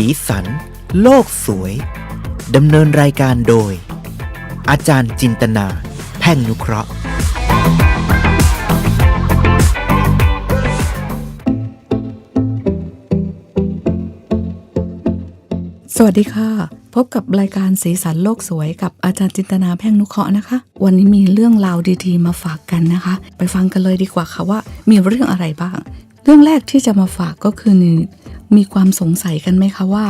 สีสัน โลกสวย ดำเนินรายการโดย อาจารย์จินตนา แพ่งนุเคราะห์ สวัสดีค่ะ พบกับรายการสีสันโลกสวยกับอาจารย์จินตนาแพ่งนุเคราะห์นะคะ วันนี้มีเรื่องราวดีๆมาฝากกันนะคะ ไปฟังกันเลยดีกว่าค่ะว่า มีเรื่องอะไรบ้าง เรื่องแรกที่จะมาฝากก็คือ มีความสงสัยกันไหมคะว่า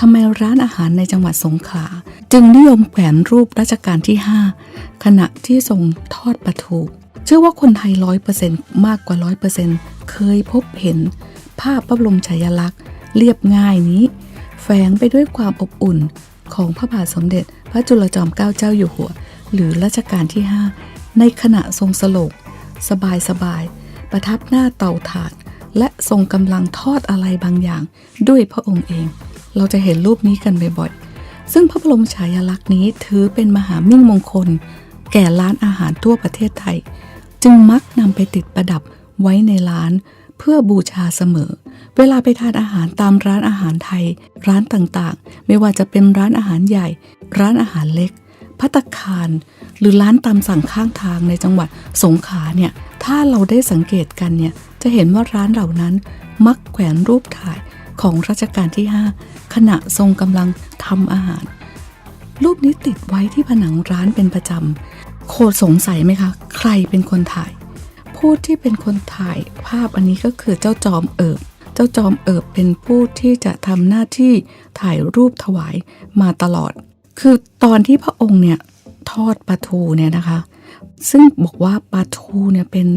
ทำไมร้านอาหารในจังหวัดสงขลาจึงนิยมแขวนรูปรัชกาลที่ 5 ขณะที่ทรงทอดปลาทูเชื่อว่าคนไทยร้อยเปอร์เซ็นต์มากกว่าร้อยเปอร์เซ็นต์เคยพบเห็น ภาพพระบรมฉายาลักษณ์ เรียบง่ายนี้ แฝงไปด้วยความอบอุ่นของพระบาทสมเด็จ พระจุลจอมเกล้าเจ้าอยู่หัว หรือรัชกาลที่ 5 ในขณะทรงสลกสบายสบายๆประทับหน้าเตาถ่าน และทรงกำลังทอดอะไรบางอย่าง ด้วยพระองค์เอง เราจะเห็นรูปนี้กันบ่อยๆ ซึ่งพระบรมฉายาลักษณ์นี้ถือเป็นมหามิ่งมงคล แก่ร้านอาหารทั่วประเทศไทย จึงมักนำไปติดประดับไว้ในร้านเพื่อบูชาเสมอ เวลาไปทานอาหารตามร้านอาหารไทย ร้านต่างๆ ไม่ว่าจะเป็นร้านอาหารใหญ่ ร้านอาหารเล็ก พัตคาร หรือร้านตามสั่งข้างทางในจังหวัดสงขลาเนี่ย ถ้าเราได้สังเกตกันเนี่ย จะเห็นว่าร้านเหล่านั้นมักแขวนรูปถ่ายของรัชกาลที่ 5 ขณะทรงกำลังทำอาหาร รูปนี้ติดไว้ที่ผนังร้านเป็นประจำโคดสงสัยไหมคะ ใครเป็นคนถ่าย ผู้ที่เป็นคนถ่ายภาพอันนี้ก็คือเจ้าจอมเอิบ เจ้าจอมเอิบเป็นผู้ที่จะทำหน้าที่ถ่ายรูปถวายมาตลอด คือตอนที่พระองค์เนี่ยทอดปลาทูเนี่ยนะคะ ซึ่งบอกว่าปลาทูเนี่ยเป็น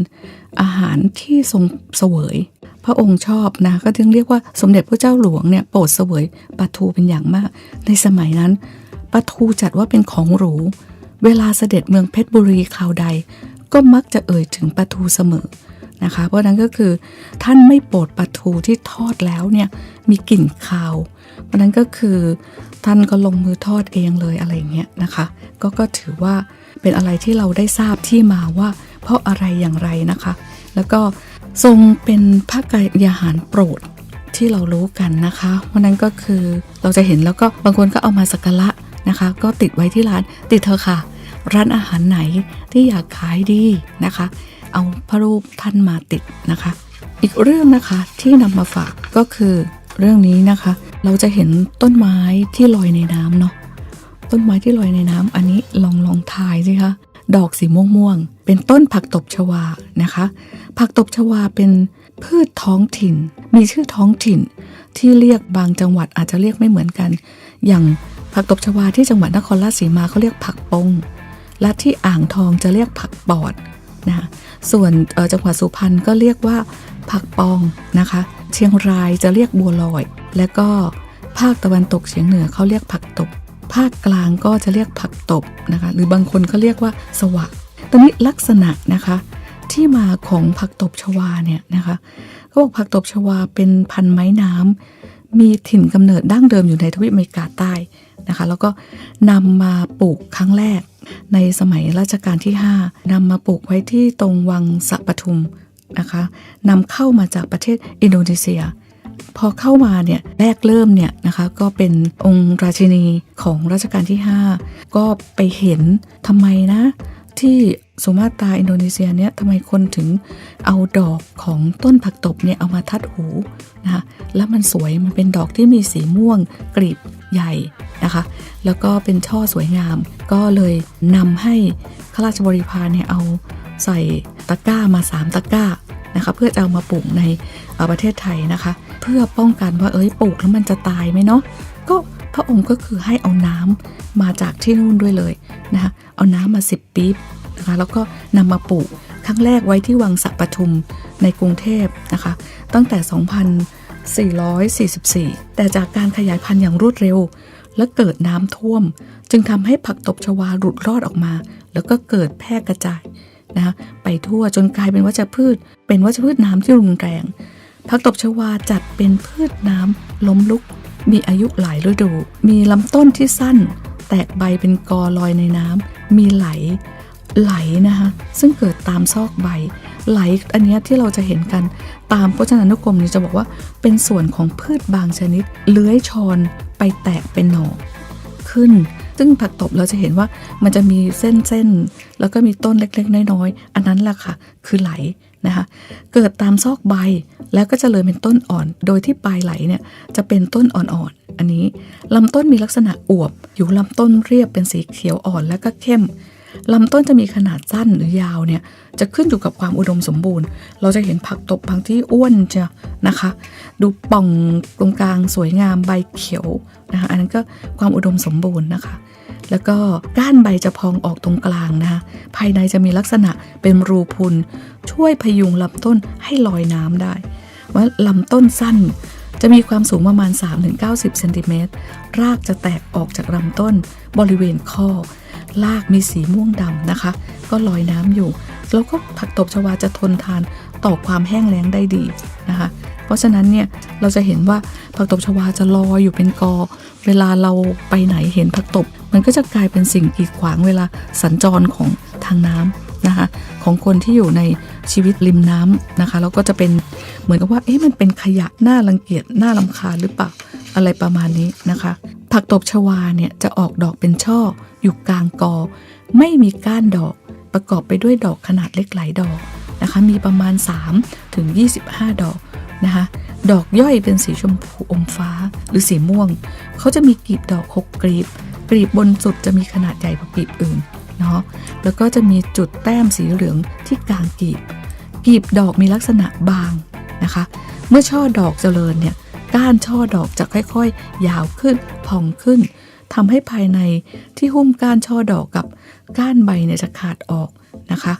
อาหารที่ทรงเสวย พระองค์ชอบนะก็จึงเรียกว่าสมเด็จพระเจ้าหลวงเนี่ยโปรดเสวยปลาทูเป็นอย่างมาก ในสมัยนั้นปลาทูจัดว่าเป็นของหรู เวลาเสด็จเมืองเพชรบุรีคราวใด ก็มักจะเอ่ยถึงปลาทูเสมอนะคะ เพราะนั้นก็คือท่านไม่โปรดปลาทูที่ทอดแล้วเนี่ยมีกลิ่นคาว เพราะนั้นก็คือท่านก็ลงมือทอดเองเลยอะไรอย่างเงี้ยนะคะ ก็ก็ถือว่า เป็นอะไรที่เราได้ทราบที่มาว่า เพราะอะไรอย่างไรนะคะ แล้วก็ทรงเป็นพระกายาหารโปรดที่เรารู้กันนะคะเพราะนั้นก็คือเราจะเห็นแล้วก็บางคนก็เอามาสักการะนะคะ ก็ติดไว้ที่ร้านติดเธอะค่ะ ร้านอาหารไหนที่อยากขายดีนะคะ เอาพระรูปท่านมาติดนะคะ อีกเรื่องนะคะที่นำมาฝากก็คือเรื่องนี้นะคะ เราจะเห็นต้นไม้ที่ลอยในน้ำเนาะ ต้นไม้ที่ลอยในน้ำอันนี้ลองลองทายสิคะดอกสีม่วงม่วงเป็นต้นผักตบชวานะคะ ผักตบชวาเป็นพืชท้องถิ่น มีชื่อท้องถิ่นที่เรียกบางจังหวัดอาจจะเรียกไม่เหมือนกัน อย่างผักตบชวาที่จังหวัดนครราชสีมาเขาเรียกผักปงและที่อ่างทองจะเรียกผักปอดนะส่วนจังหวัดสุพรรณก็เรียกว่าผักปองนะคะ เชียงรายจะเรียกบัวลอย และก็ภาคตะวันตกเฉียงเหนือเขาเรียกผักตบ ภาคกลางก็จะเรียกผักตบนะคะ หรือบางคนก็เรียกว่าสวะตอนนี้ลักษณะนะคะที่มาของผักตบชวาเนี่ยนะคะเขาบอกผักตบชวาเป็นพันธุ์ไม้น้ำมีถิ่นกำเนิดดั้งเดิมอยู่ในทวีปอเมริกาใต้นะคะ แล้วก็นำมาปลูกครั้งแรก ในสมัยรัชกาลที่ 5นำมาปลูกไว้ที่ตรงวังสะปทุมนะคะนำเข้ามาจากประเทศอินโดนีเซีย พอเข้ามาเนี่ยแรกเริ่มเนี่ยนะคะก็เป็นองค์ราชินีของรัชกาลที่ 5 ก็ไปเห็นทำไมนะที่สุมาตราอินโดนีเซียเนี่ยทำไมคนถึงเอาดอกของต้นผักตบเนี่ยเอามาทัดหูนะคะแล้วมันสวยมันเป็นดอกที่มีสีม่วงกลีบใหญ่นะคะ แล้วก็เป็นช่อสวยงาม ก็เลยนำให้ข้าราชบริพารเนี่ยเอาใส่ตะกร้ามาสามตะกร้า นะคะเพื่อจะเอามาปลูกในประเทศไทยนะคะ เพื่อป้องกันว่าเอ้ยปลูกแล้วมันจะตายไหมเนาะก็พระองค์ก็คือให้เอาน้ำมาจากที่นู่นด้วยเลยนะคะเอาน้ำมา 10ปี๊บนะคะแล้วก็นำมาปลูกครั้งแรกไว้ที่วังสะปทุมในกรุงเทพนะคะ ตั้งแต่ 2444 แต่จากการขยายพันธุ์อย่างรวดเร็ว และเกิดน้ำท่วม จึงทำให้ผักตบชวาหลุดรอดออกมา แล้วก็เกิดแพร่กระจาย นะคะไปทั่วจนกลายเป็นวัชพืช เป็นวัชพืชน้ำที่รุนแรงผักตบชวาจัดเป็นพืชน้ำล้มลุก มีอายุหลายฤดู มีลำต้นที่สั้น แตกใบเป็นกอลอยในน้ำมีไหลไหลนะคะซึ่งเกิดตามซอกใบ ไหลอันนี้ที่เราจะเห็นกันตามพจนานุกรมนี่จะบอกว่าเป็นส่วนของพืชบางชนิด เลื้อยชอนไปแตกเป็นหน่อขึ้น ซึ่งผักตบเราจะเห็นว่ามันจะมีเส้นๆ แล้วก็มีต้นเล็กๆ น้อยๆ อันนั้นแหละค่ะ คือไหลนะคะ เกิดตามซอกใบแล้วก็จะเจริญเป็นต้นอ่อน โดยที่ปลายไหลเนี่ยจะเป็นต้นอ่อนๆ อันนี้ลำต้นมีลักษณะอวบ อยู่ลำต้นเรียบเป็นสีเขียวอ่อนแล้วก็เข้มลำต้นจะมีขนาดสั้นหรือยาวเนี่ยจะขึ้นอยู่กับความอุดมสมบูรณ์ เราจะเห็นผักตบบางที่อ้วนจะนะคะ ดูป่องตรงกลางสวยงามใบเขียวนะคะอันนั้นก็ความอุดมสมบูรณ์นะคะ แล้วก็ก้านใบจะพองออกตรงกลางนะคะภายในจะมีลักษณะเป็นรูพุน ช่วยพยุงลำต้นให้ลอยน้ำได้ ว่าลำต้นสั้นจะมีความสูงประมาณ 3-90เซนติเมตรรากจะแตกออกจากลำต้นบริเวณข้อรากมีสีม่วงดำนะคะ ก็ลอยน้ำอยู่ แล้วก็ผักตบชวาจะทนทานต่อความแห้งแล้งได้ดีนะคะ เพราะฉะนั้นเนี่ยเราจะเห็นว่าผักตบชวาจะลอยอยู่เป็นกอ เวลาเราไปไหนเห็นผักตบ มันก็จะกลายเป็นสิ่งกีดขวางเวลาสัญจรของทางน้ำนะคะของคนที่อยู่ในชีวิตริมน้ำนะคะแล้วก็จะเป็นเหมือนกับว่าเอ๊ะมันเป็นขยะน่ารังเกียจน่าลำคาหรือเปล่าอะไรประมาณนี้นะคะ ผักตบชวาเนี่ยจะออกดอกเป็นช่อ อยู่กลางกอ ไม่มีก้านดอกประกอบไปด้วยดอกขนาดเล็กหลายดอกนะคะมีประมาณ3ถึง25 ดอก นะคะดอกย่อยเป็นสีชมพูอมฟ้าหรือสีม่วง เขาจะมีกลีบดอกหกกลีบกลีบบนสุดจะมีขนาดใหญ่กว่ากลีบอื่นเนาะแล้วก็จะมีจุดแต้มสีเหลืองที่กลางกลีบกลีบดอกมีลักษณะบางนะคะ เมื่อช่อดอกเจริญเนี่ยก้านช่อดอกจะค่อยๆ ยาวขึ้นพองขึ้นทำให้ภายในที่หุ้มก้านช่อดอกกับก้านใบเนี่ยจะขาดออกนะคะ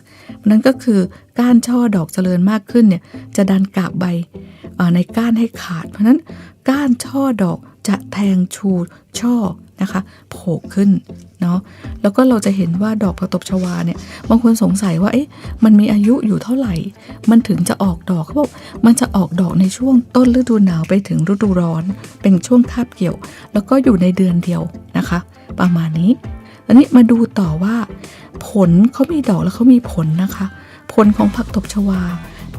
นั่นก็คือก้านช่อดอกเจริญมากขึ้นเนี่ยจะดันกาบใบ ในก้านให้ขาด เพราะนั้นก้านช่อดอกจะแทงชูช่อนะคะโผล่ขึ้นเนาะแล้วก็เราจะเห็นว่าดอกผักตบชวาเนี่ยบางคนสงสัยว่าเอ๊ะมันมีอายุอยู่เท่าไหร่ มันถึงจะออกดอกเขาบอกมันจะออกดอกในช่วงต้นฤดูหนาวไปถึงฤดูร้อน เป็นช่วงคาบเกี่ยว แล้วก็อยู่ในเดือนเดียวนะคะ ประมาณนี้อันนี้มาดูต่อว่า ผลเขามีดอกแล้วเขามีผลนะคะ ผลของผักตบชวา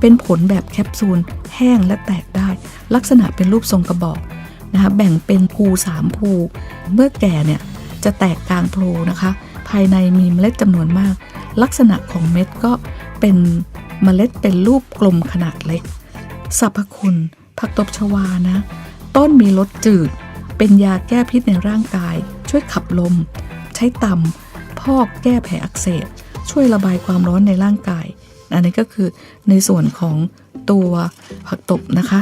เป็นผลแบบแคปซูลแห้งและแตกได้ ลักษณะเป็นรูปทรงกระบอกนะคะแบ่งเป็นภูสามภูเมื่อแก่เนี่ยจะแตกกลางโพลนะคะ ภายในมีเมล็ดจำนวนมาก ลักษณะของเม็ดก็เป็นเมล็ดเป็นรูปกลมขนาดเล็กสรรพคุณผักตบชวานะ ต้นมีรสจืด เป็นยาแก้พิษในร่างกาย ช่วยขับลม ใช้ตำพอกแก้แผลอักเสบช่วยระบายความร้อนในร่างกาย อันนี้ก็คือในส่วนของตัวผักตบนะคะ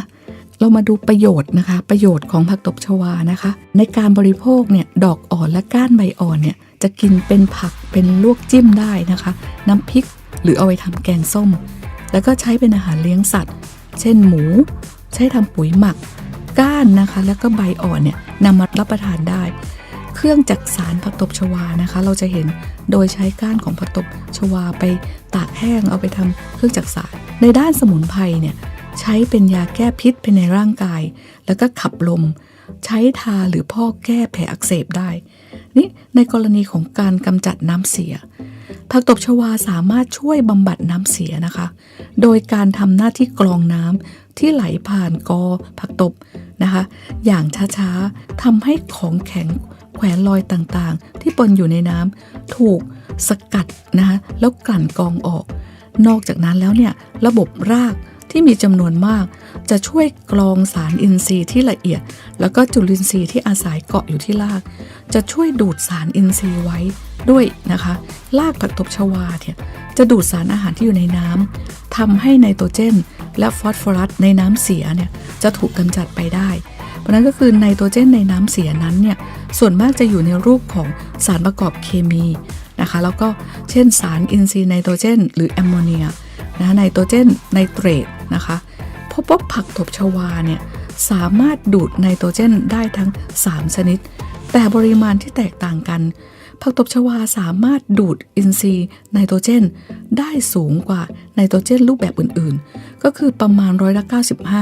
เรามาดูประโยชน์นะคะ ประโยชน์ของผักตบชวานะคะ ในการบริโภคเนี่ยดอกอ่อนและก้านใบอ่อนเนี่ยจะกินเป็นผักเป็นลวกจิ้มได้นะคะ น้ำพริกหรือเอาไปทำแกงส้ม แล้วก็ใช้เป็นอาหารเลี้ยงสัตว์ เช่นหมู ใช้ทำปุ๋ยหมัก ก้านนะคะ แล้วก็ใบอ่อนเนี่ยนำมารับประทานได้ เครื่องจักสารผักตบชวานะคะ เราจะเห็นโดยใช้ก้านของผักตบชวาไปตากแห้งเอาไปทำเครื่องจักสารในด้านสมุนไพรเนี่ยใช้เป็นยาแก้พิษภายในร่างกาย แล้วก็ขับลม ใช้ทาหรือพอกแก้แผลอักเสบได้นี่ในกรณีของการกำจัดน้ำเสียผักตบชวาสามารถช่วยบำบัดน้ำเสียนะคะ โดยการทำหน้าที่กรองน้ำที่ไหลผ่านกอผักตบนะคะ อย่างช้าๆทำให้ของแข็ง แขวนลอยต่างๆ ที่ปนอยู่ในน้ำถูกสกัดนะคะแล้วกลั่นกองออก นอกจากนั้นแล้วเนี่ยระบบรากที่มีจำนวนมาก จะช่วยกรองสารอินทรีย์ที่ละเอียด แล้วก็จุลินทรีย์ที่อาศัยเกาะอยู่ที่ราก จะช่วยดูดสารอินทรีย์ไว้ด้วยนะคะรากผักตบชวาเนี่ยจะดูดสารอาหารที่อยู่ในน้ำทำให้ไนโตรเจน และฟอสฟอรัสในน้ำเสียเนี่ยจะถูกกำจัดไปได้ ราะนั้นก็คือไนโตรเจนในน้ำเสียนั้นเนี่ยส่วนมากจะอยู่ในรูปของสารประกอบเคมีนะคะแล้วก็เช่นสารอินทรีย์ไนโตรเจน หรือแอมโมเนียนะไนโตรเจนไนเตรตนะคะพบว่าผักตบชวาเนี่ยสามารถดูดไนโตรเจนได้ทั้ง 3 ชนิด แต่ปริมาณที่แตกต่างกัน ผักตบชวาสามารถดูดอินทรีย์ไนโตรเจน ได้สูงกว่าไนโตรเจนรูปแบบอื่นๆ ก็คือประมาณร้อยละ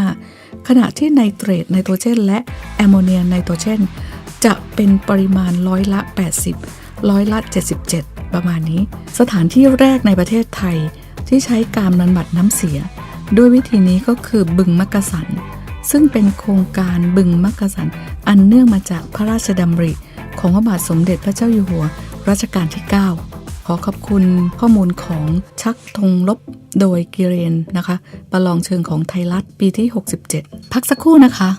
95 ขณะที่ไนเตรตไนโตรเจน และแอมโมเนียไนโตรเจน จะเป็นปริมาณร้อยละ 80 ร้อยละ 77 ประมาณนี้ สถานที่แรกในประเทศไทยที่ใช้การบำบัดน้ำเสีย ด้วยวิธีนี้ก็คือบึงมักกะสัน ซึ่งเป็นโครงการบึงมักกะสัน อันเนื่องมาจากพระราชดำริ ของพระบาทสมเด็จพระเจ้าอยู่หัวรัชกาลที่ 9 ขอขอบคุณข้อมูลของชักธงลบโดยกิเรนนะคะ ประลองเชิงของไทยรัฐปีที่ 67 พักสักครู่นะคะ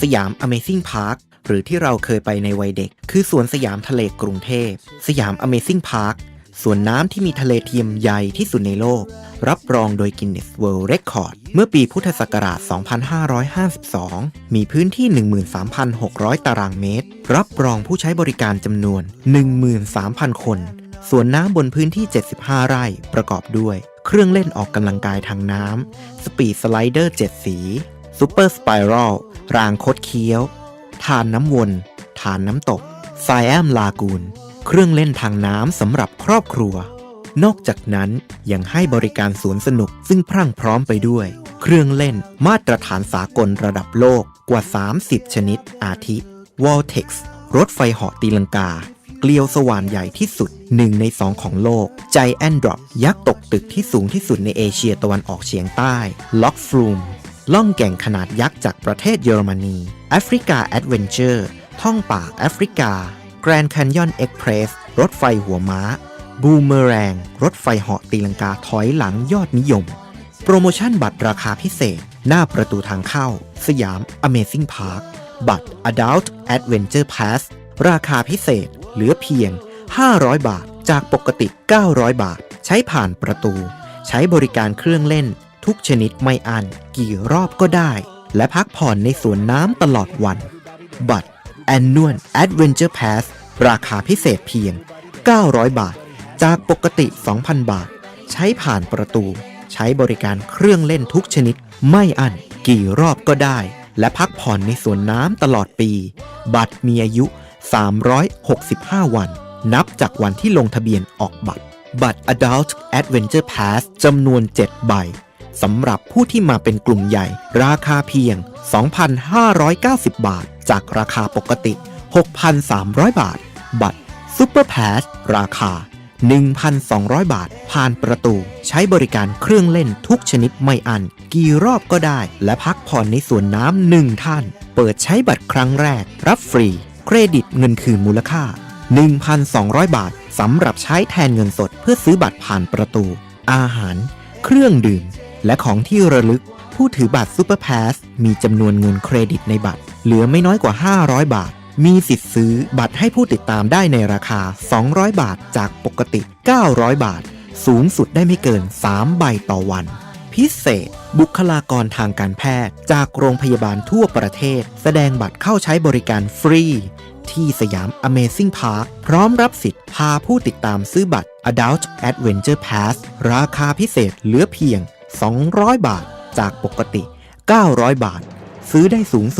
สยาม Amazing Park หรือที่เราเคยไปในวัยเด็ก คือสวนสยามทะเลกรุงเทพ สยาม Amazing Park ส่วนน้ำที่มีทะเลเทียมใหญ่ที่สุดในโลก รับรองโดย Guinness World Record เมื่อปีพุทธศักราช 2552 มีพื้นที่ 13,600 ตารางเมตร รับรองผู้ใช้บริการจำนวน 13,000 คน ส่วนน้ำบนพื้นที่ 75 ไร่ประกอบด้วย เครื่องเล่นออกกำลังกายทางน้ำสปีดสไลเดอร์7สีซูเปอร์สไปรัลรางคดเคี้ยว ทานน้ำวน ทานน้ำตกไซแอมลากูน เครื่องเล่นทางน้ำสำหรับครอบครัว นอกจากนั้นยังให้บริการสวนสนุกซึ่งพรั่งพร้อมไปด้วย เครื่องเล่นมาตรฐานสากลระดับโลกกว่า 30 ชนิด อาทิ w a l t e x รถไฟเหาะตีลังกา เกลียวสว่านใหญ่ที่สุดหนึ่งในสองของโลก Giant Drop ยักษ์ตกตึกที่สูงที่สุดในเอเชียตะวันออกเฉียงใต้ Lock Flume ล่องแก่งขนาดยักษ์จากประเทศเยอรมนีแอฟริกาแอดเวนเจอร์ท่องป่าแอฟริกา Grand Canyon Express รถไฟหัวม้า บูมเมอแรง รถไฟเหาะตีลังกาถอยหลังยอดนิยม โปรโมชั่นบัตรราคาพิเศษ หน้าประตูทางเข้า สยาม Amazing Park บัตร Adult Adventure Pass ราคาพิเศษ เหลือเพียง 500 บาท จากปกติ 900 บาท ใช้ผ่านประตู ใช้บริการเครื่องเล่น ทุกชนิดไม่อัน กี่รอบก็ได้ และพักผ่อนในสวนน้ำตลอดวัน บัตร Annual Adventure Pass ราคาพิเศษเพียง 900 บาท จากปกติ 2,000 บาท ใช้ผ่านประตู ใช้บริการเครื่องเล่นทุกชนิด ไม่อันกี่รอบก็ได้ และพักผ่อนในสวนน้ำตลอดปี บัตรมีอายุ 365 วัน นับจากวันที่ลงทะเบียนออกบัตร บัตร Adult Adventure Pass จำนวน 7 ใบ สำหรับผู้ที่มาเป็นกลุ่มใหญ่ ราคาเพียง 2,590 บาท จากราคาปกติ 6,300 บาท บัตร Super Pass ราคา 1,200 บาท ผ่านประตู ใช้บริการเครื่องเล่นทุกชนิดไม่อัน กี่รอบก็ได้ และพักผ่อนในสวนน้ำหนึ่งท่าน เปิดใช้บัตรครั้งแรก รับฟรี เครดิตเงินคืนมูลค่า 1,200 บาทสำหรับใช้แทนเงินสดเพื่อซื้อบัตรผ่านประตู อาหาร เครื่องดื่ม และของที่ระลึก ผู้ถือบัตร Super Pass มีจำนวนเงินเครดิตในบัตร เหลือไม่น้อยกว่า 500 บาท มีสิทธิ์ซื้อบัตรให้ผู้ติดตามได้ในราคา 200 บาทจากปกติ 900 บาท สูงสุดได้ไม่เกิน 3 ใบต่อวัน พิเศษ บุคลากรทางการแพทย์ จากโรงพยาบาลทั่วประเทศ แสดงบัตรเข้าใช้บริการฟรีที่สยาม Amazing Park พร้อมรับสิทธิ์พาผู้ติดตามซื้อบัตร Adult Adventure Pass ราคาพิเศษเหลือเพียง 200 บาทจากปกติ 900 บาท ซื้อได้สูงสุด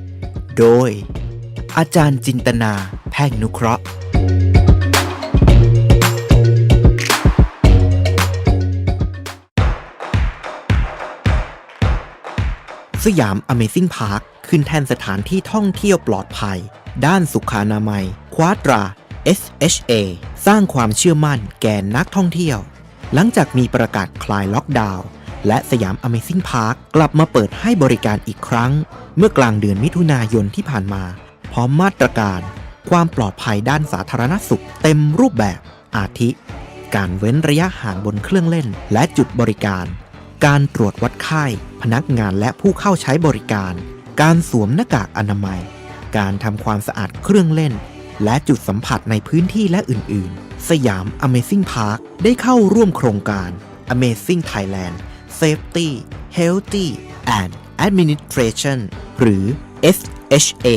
โดย อาจารย์จินตนาแพ่งนุเคราะห์ สยาม Amazing Park ขึ้นแทนสถานที่ท่องเที่ยวปลอดภัย ด้านสุขอนามัย ควาตรา SHA สร้างความเชื่อมั่นแก่นักท่องเที่ยว หลังจากมีประกาศคลายล็อกดาวน์ และสยาม Amazing Park กลับมาเปิดให้บริการอีกครั้ง เมื่อกลางเดือนมิถุนายนที่ผ่านมา พร้อมมาตรการ ความปลอดภัยด้านสาธารณสุขเต็มรูปแบบ อาทิ การเว้นระยะห่างบนเครื่องเล่น และจุดบริการ การตรวจวัดไข้ พนักงานและผู้เข้าใช้บริการ การสวมหน้ากากอนามัย การทำความสะอาดเครื่องเล่น และจุดสัมผัสในพื้นที่และอื่น ๆ สยาม Amazing Park ได้เข้าร่วมโครงการ Amazing Thailand Safety Healthy and Administration หรือ SHA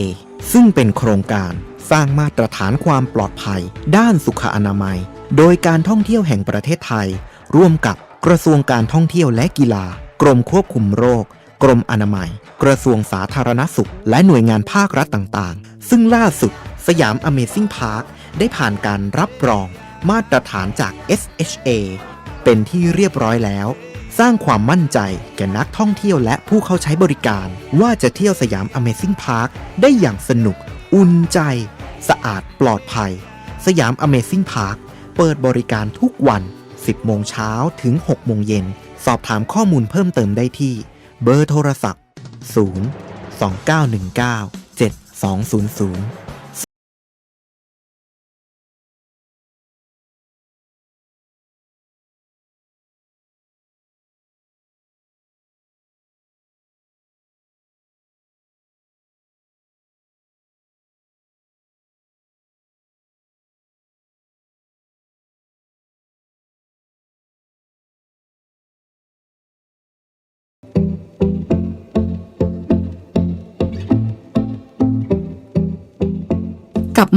ซึ่งเป็นโครงการสร้างมาตรฐานความปลอดภัย ด้านสุขอนามัย โดยการท่องเที่ยวแห่งประเทศไทย ร่วมกับกระทรวงการท่องเที่ยวและกีฬา กรมควบคุมโรค กรมอนามัย กระทรวงสาธารณสุข และหน่วยงานภาครัฐต่างๆ ซึ่งล่าสุด สยาม Amazing Park ได้ผ่านการรับรอง มาตรฐานจาก SHA เป็นที่เรียบร้อยแล้ว สร้างความมั่นใจแก่นักท่องเที่ยวและผู้เข้าใช้บริการ ว่าจะเที่ยวสยาม Amazing Park ได้อย่างสนุก อุ่นใจ สะอาดปลอดภัย สยาม Amazing Park เปิดบริการทุกวัน 10 โมงเช้าถึง 6 โมงเย็น สอบถามข้อมูลเพิ่มเติมได้ที่ เบอร์โทรศัพท์ 0 2919 7200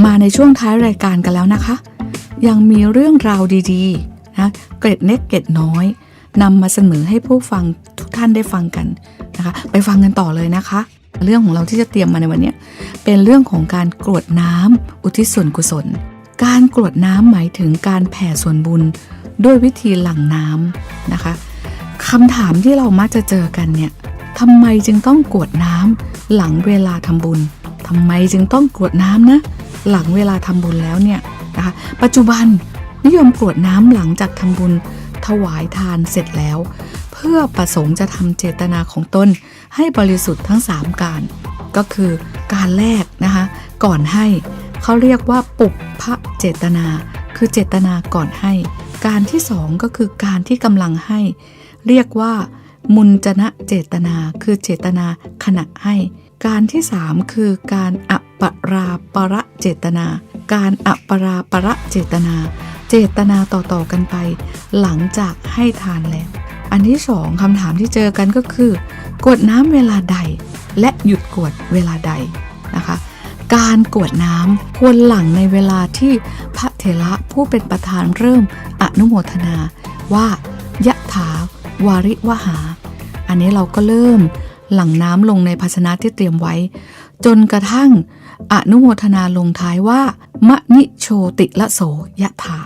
มาในช่วงท้ายรายการกันแล้วนะคะ ยังมีเรื่องราวดีๆนะเกร็ดเล็กเกร็ดน้อยนำมาเสนอให้ผู้ฟังทุกท่านได้ฟังกันนะคะ ไปฟังกันต่อเลยนะคะ เรื่องของเราที่จะเตรียมมาในวันนี้เป็นเรื่องของการกรวดน้ำอุทิศส่วนกุศล การกรวดน้ำหมายถึงการแผ่ส่วนบุญด้วยวิธีหลั่งน้ำนะคะคำถามที่เรามักจะเจอกันเนี่ยทำไมจึงต้องกรวดน้ำหลังเวลาทำบุญทำไมจึงต้องกรวดน้ำนะ หลังเวลาทำบุญแล้วเนี่ยนะคะปัจจุบันนิยมกรวดน้ำหลังจากทำบุญถวายทานเสร็จแล้ว เพื่อประสงค์จะทำเจตนาของตนให้บริสุทธิ์ทั้ง 3 การ ก็คือการแรกนะคะก่อนให้เขาเรียกว่าปุพพะเจตนา คือเจตนาก่อนให้ การที่สองก็คือการที่กำลังให้ เรียกว่า มุนจนะเจตนา คือเจตนาขณะให้ การที่3คือการอั ปราประเจตนา การอัปปราประเจตนา เจตนาต่อๆกันไป หลังจากให้ทานแล้ว อันที่สองคำถามที่เจอกันก็คือ กวดน้ำเวลาใด และหยุดกวดเวลาใดนะคะ การกวดน้ำควรหลังในเวลาที่พระเถระผู้เป็นประธานเริ่มอนุโมทนาว่ายะถาวาริวหา อันนี้เราก็เริ่มหลั่งน้ำลงในภาชนะที่เตรียมไว้ จนกระทั่ง อนุโมทนาลงท้ายว่ามะนิโชติละโสยะถา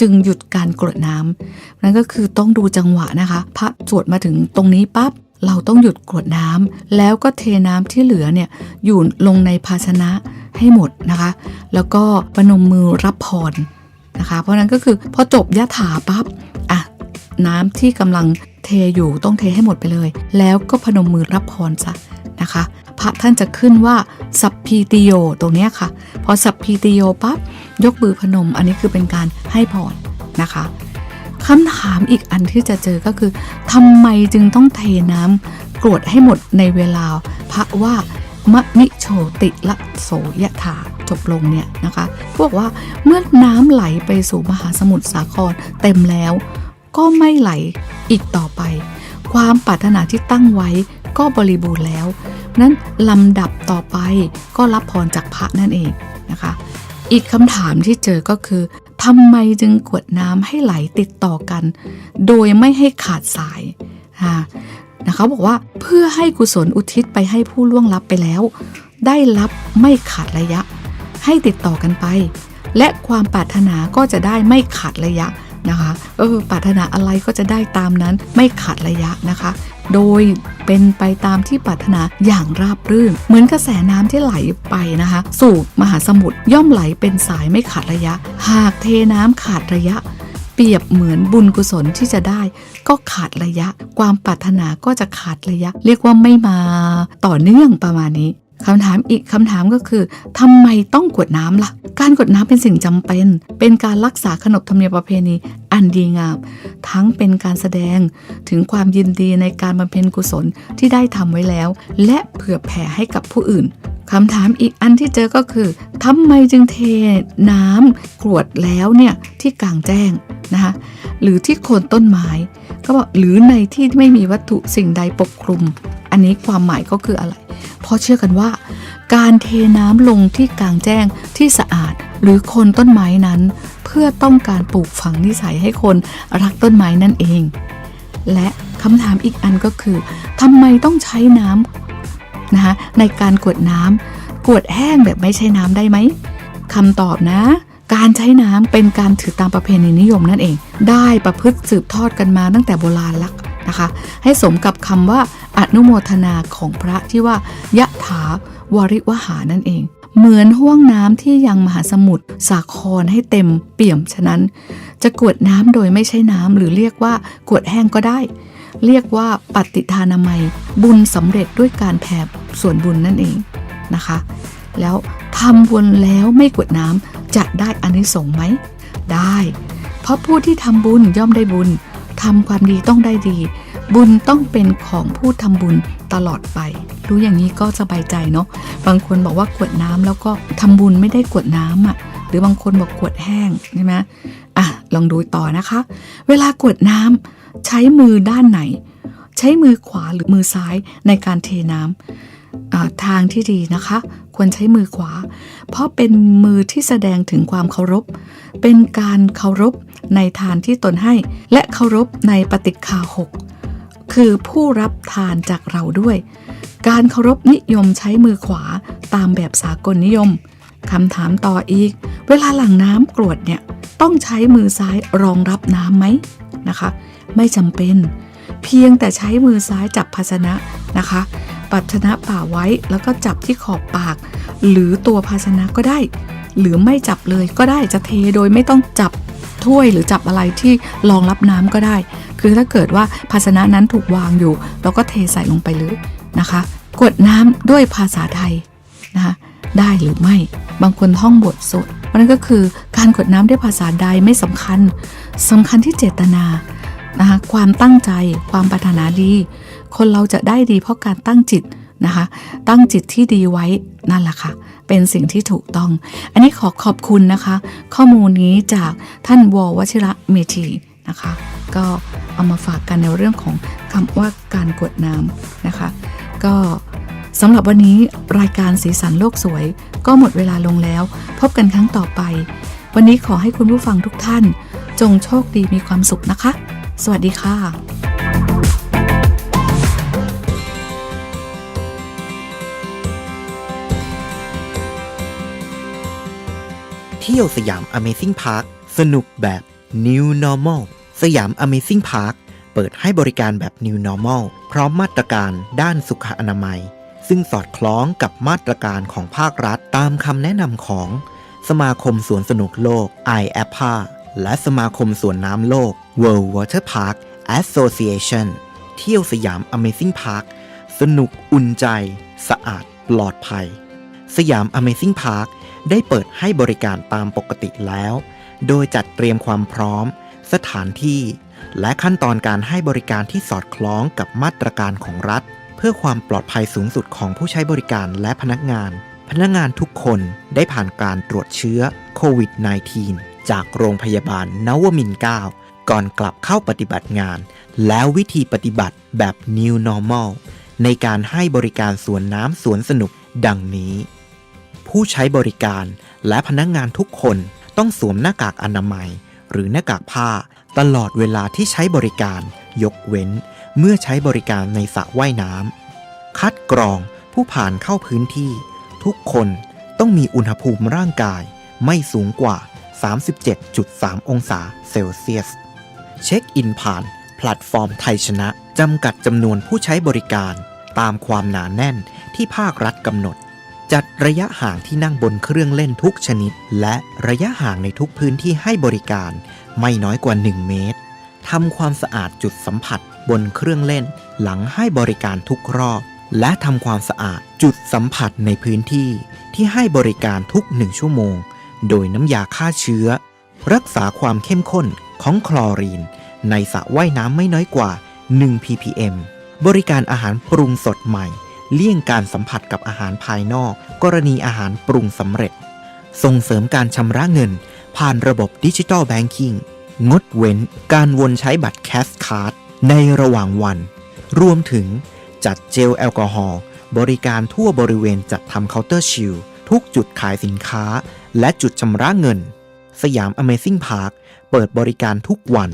จึงหยุดการกรวดน้ำนั่นก็คือต้องดูจังหวะนะคะ พระสวดมาถึงตรงนี้ปั๊บเราต้องหยุดกรวดน้ำแล้วก็เทน้ำที่เหลือเนี่ยอยู่ลงในภาชนะให้หมดนะคะ แล้วก็ประนมมือรับพรนะคะ เพราะนั้นก็คือพอจบยะถาปั๊บอะน้ำที่กำลังเทอยู่ต้องเทให้หมดไปเลย แล้วก็พนมมือรับพรซะ นะคะ พระท่านจะขึ้นว่าสัพพีติโยตรงนี้ค่ะ พอสัพพีติโยปั๊บยกมือพนม อันนี้คือเป็นการให้พรนะคะคำถามอีกอันที่จะเจอก็คือทำไมจึงต้องเทน้ำกรวดให้หมดในเวลา พระว่ามะนิโชติละโสยะถาจบลงเนี่ยนะคะพวกว่าเมื่อน้ำไหลไปสู่มหาสมุทรสาครเต็มแล้ว ก็ไม่ไหลอีกต่อไป ความปรารถนาที่ตั้งไว้ ก็บริบูรณ์แล้วนั้นลำดับต่อไปก็รับพรจากพระนั่นเองนะคะ อีกคำถามที่เจอก็คือทำไมจึงกวดน้ำให้ไหลติดต่อกัน โดยไม่ให้ขาดสายอ่านะคะบอกว่าเพื่อให้กุศลอุทิศไปให้ผู้ล่วงลับไปแล้ว ได้รับไม่ขาดระยะ ให้ติดต่อกันไป และความปรารถนาก็จะได้ไม่ขาดระยะนะคะเออปรารถนาอะไรก็จะได้ตามนั้นไม่ขาดระยะนะคะโดยเป็นไปตามที่ปรารถนาอย่างราบรื่น เหมือนกระแสน้ำที่ไหลไปนะคะ สู่มหาสมุทรย่อมไหลเป็นสายไม่ขาดระยะ หากเทน้ำขาดระยะ เปรียบเหมือนบุญกุศลที่จะได้ ก็ขาดระยะ ความปรารถนาก็จะขาดระยะ เรียกว่าไม่มาต่อเนื่องประมาณนี้ คำถามอีกคำถามก็คือทำไมต้องกวดน้ำล่ะ การกวดน้ำเป็นสิ่งจำเป็น เป็นการรักษาขนบธรรมเนียมประเพณีอันดีงาม ทั้งเป็นการแสดงถึงความยินดีในการบำเพ็ญกุศลที่ได้ทำไว้แล้ว และเผื่อแผ่ให้กับผู้อื่น คำถามอีกอันที่เจอก็คือทำไมจึงเทน้ำกรวดแล้วเนี่ยที่กลางแจ้งนะคะหรือที่โคนต้นไม้ก็บอกหรือในที่ไม่มีวัตถุสิ่งใดปกคลุม อันนี้ความหมายก็คืออะไร เพราะเชื่อกันว่า การเทน้ำลงที่กลางแจ้งที่สะอาด หรือโคนต้นไม้นั้น เพื่อต้องการปลูกฝังนิสัยให้คนรักต้นไม้นั่นเอง และคำถามอีกอันก็คือทำไมต้องใช้น้ำ นะคะในการกวดน้ำกวดแห้งแบบไม่ใช้น้ำได้ไหมคำตอบนะ การใช้น้ำเป็นการถือตามประเพณีนิยมนั่นเอง ได้ประพฤติสืบทอดกันมาตั้งแต่โบราณลักนะคะ ให้สมกับคำว่าอนุโมทนาของพระที่ว่ายะถาวริวหานั่นเองเหมือนห่วงน้ำที่ยังมหาสมุทรสาครให้เต็มเปี่ยมฉะนั้น จะกวดน้ำโดยไม่ใช่น้ำหรือเรียกว่ากวดแห้งก็ได้ เรียกว่าปฏิทานามัย บุญสำเร็จด้วยการแผ่ส่วนบุญนั่นเองนะคะ แล้วทำบุญแล้วไม่กวดน้ำจะได้อานิสงส์ไหม ได้ เพราะผู้ที่ทำบุญย่อมได้บุญทำความดีต้องได้ดี บุญต้องเป็นของผู้ทำบุญตลอดไป รู้อย่างนี้ก็สบายใจเนาะบางคนบอกว่ากวดน้ำแล้วก็ทำบุญไม่ได้กวดน้ำอะหรือบางคนบอกกวดแห้งใช่ไหมอะลองดูต่อนะคะ เวลากวดน้ำ ใช้มือด้านไหน ใช้มือขวาหรือมือซ้ายในการเทน้ำทางที่ดีนะคะ ควรใช้มือขวา เพราะเป็นมือที่แสดงถึงความเคารพ เป็นการเคารพในทานที่ตนให้ และเคารพในปฏิคาหกคือผู้รับทานจากเราด้วย การเคารพนิยมใช้มือขวาตามแบบสากลนิยมคำถามต่ออีก เวลาหลั่งน้ำกรวดเนี่ย ต้องใช้มือซ้ายรองรับน้ำไหมนะคะ ไม่จำเป็น เพียงแต่ใช้มือซ้ายจับภาชนะนะคะ ปัชนะป่าไว้แล้วก็จับที่ขอบปาก หรือตัวภาชนะก็ได้ หรือไม่จับเลยก็ได้จะเทโดยไม่ต้องจับถ้วยหรือจับอะไรที่รองรับน้ำก็ได้ คือถ้าเกิดว่าภาชนะนั้นถูกวางอยู่ เราก็เทใส่ลงไปเลยนะคะ กดน้ำด้วยภาษาไทยนะคะได้หรือไม่บางคนท่องบทสวดเพราะนั่นก็คือการกดน้ำด้วยภาษาใดไม่สำคัญสำคัญที่เจตนา นะคะความตั้งใจความปรารถนาดี คนเราจะได้ดีเพราะการตั้งจิตนะคะตั้งจิตที่ดีไว้นั่นแหละค่ะ เป็นสิ่งที่ถูกต้อง อันนี้ขอขอบคุณนะคะ ข้อมูลนี้จากท่านววชิระเมธีนะคะ ก็เอามาฝากกันในเรื่องของคำว่าการกดน้ำนะคะ ก็สำหรับวันนี้รายการสีสันโลกสวย ก็หมดเวลาลงแล้ว พบกันครั้งต่อไป วันนี้ขอให้คุณผู้ฟังทุกท่าน จงโชคดีมีความสุขนะคะ สวัสดีค่ะเที่ยวสยาม Amazing Park สนุกแบบ New Normal สยาม Amazing Park เปิดให้บริการแบบ New Normal พร้อมมาตรการด้านสุขอนามัย ซึ่งสอดคล้องกับมาตรการของภาครัฐตามคำแนะนำของ สมาคมสวนสนุกโลก i a p a และสมาคมสวนน้ำโลก World Water Park Association เที่ยวสยาม Amazing Park สนุกอุ่นใจ สะอาดปลอดภัย สยาม Amazing Park ได้เปิดให้บริการตามปกติแล้ว โดยจัดเตรียมความพร้อม สถานที่ และขั้นตอนการให้บริการที่สอดคล้องกับมาตรการของรัฐ เพื่อความปลอดภัยสูงสุดของผู้ใช้บริการและพนักงาน พนักงานทุกคนได้ผ่านการตรวจเชื้อโควิด -19 จากโรงพยาบาลนวมินทร์9 ก่อนกลับเข้าปฏิบัติงาน แล้ววิธีปฏิบัติแบบ New Normal ในการให้บริการสวนน้ำสวนสนุกดังนี้ ผู้ใช้บริการและพนักงานทุกคนต้องสวมหน้ากากอนามัย หรือหน้ากากผ้า ตลอดเวลาที่ใช้บริการ ยกเว้น เมื่อใช้บริการในสระว่ายน้ำคัดกรองผู้ผ่านเข้าพื้นที่ ทุกคนต้องมีอุณหภูมิร่างกาย ไม่สูงกว่า 37.3 องศาเซลเซียส เช็คอินผ่านแพลตฟอร์มไทยชนะ จำกัดจำนวนผู้ใช้บริการ ตามความหนาแน่นที่ภาครัฐกำหนด จัดระยะห่างที่นั่งบนเครื่องเล่นทุกชนิด และระยะห่างในทุกพื้นที่ให้บริการ ไม่น้อยกว่า 1 เมตรทำความสะอาดจุดสัมผัสบนเครื่องเล่น หลังให้บริการทุกรอบ และทำความสะอาดจุดสัมผัสในพื้นที่ที่ให้บริการทุกหนึ่งชั่วโมง โดยน้ำยาฆ่าเชื้อ รักษาความเข้มข้น ของคลอรีน ในสระว่ายน้ำไม่น้อยกว่า 1 ppm บริการอาหารปรุงสดใหม่ เลี่ยงการสัมผัสกับอาหารภายนอก กรณีอาหารปรุงสำเร็จ ส่งเสริมการชำระเงิน ผ่านระบบดิจิ t a ลแบงกิ้งงดเว้นการวนใช้บัตรแคสคาร์ดในระหว่างวัน รวมถึงจัดเจลแอลกอฮอล์บริการทั่วบริเวณจัดทำเคาน์เตอร์ชิลทุกจุดขายสินค้า และจุดชำระเงิน สยาม Amazing Park เปิดบริการทุกวัน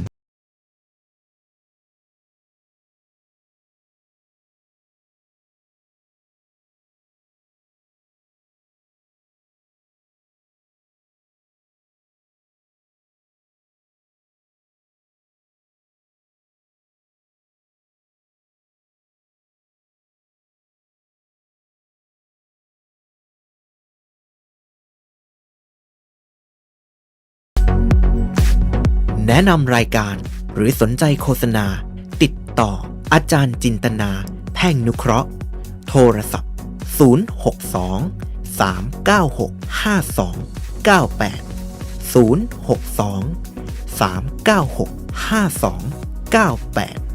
แนะนำรายการหรือสนใจโฆษณา ติดต่ออาจารย์จินตนา แพ่งนุเคราะห์ โทรศัพท์ 062 396 5298 062 396 5298